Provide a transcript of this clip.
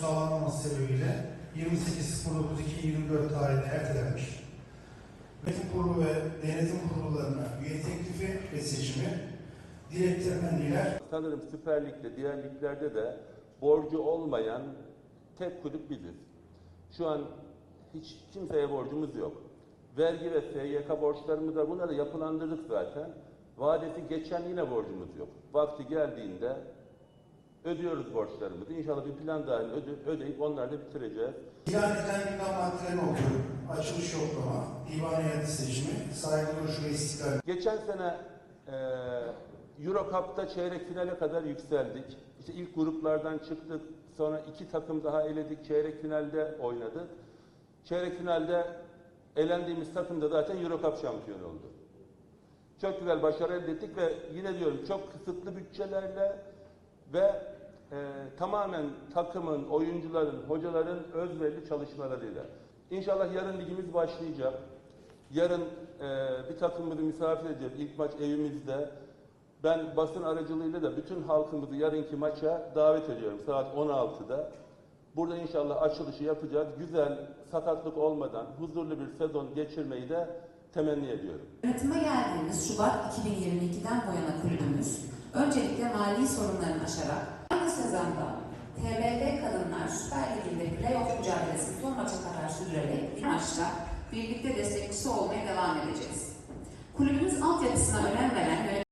sağlanmaması sebebiyle 28.09.2024 tarihine ertelenmiş. Yönetim kurulu ve denetim kurullarına üye teklifi ve seçimi dilek temenniler Sanırım Süper Lig'de, diğer liglerde de borcu olmayan tek kulüp biziz. Şu an hiç kimseye borcumuz yok. Vergi ve SYK borçlarımız da bunları yapılandırdık zaten. Vadesi geçen yine borcumuz yok. Vakti geldiğinde ödüyoruz borçlarımızı. İnşallah bir plan dahil öde, ödeyip onları da bitireceğiz. ilan edilen gündem maddelerini okuyorum. Açılış yoklama, divan heyeti seçimi, saygı duruşu ve istiklal Geçen sene e, Euro Cup'ta çeyrek finale kadar yükseldik. İşte ilk gruplardan çıktık. Sonra iki takım daha eledik. Çeyrek finalde oynadık. Çeyrek finalde elendiğimiz takım da zaten Euro Cup şampiyonu oldu. Çok güzel başarı elde ettik ve yine diyorum çok kısıtlı bütçelerle ve e, tamamen takımın, oyuncuların, hocaların özverili çalışmalarıyla. İnşallah yarın ligimiz başlayacak. Yarın e, bir takımımızı misafir edeceğiz. İlk maç evimizde. Ben basın aracılığıyla da bütün halkımızı yarınki maça davet ediyorum saat 16'da. Burada inşallah açılışı yapacağız. Güzel, sakatlık olmadan huzurlu bir sezon geçirmeyi de temenni ediyorum. Yönetime geldiğimiz Şubat 2022'den bu yana kulübümüz öncelikle mali sorunlarını aşarak aynı sezonda TBL Kadınlar Süper Ligi'nde playoff mücadelesini son maça kadar sürdürerek bir maçta birlikte destekçisi olmaya devam edeceğiz. Kulübümüz altyapısına önem veren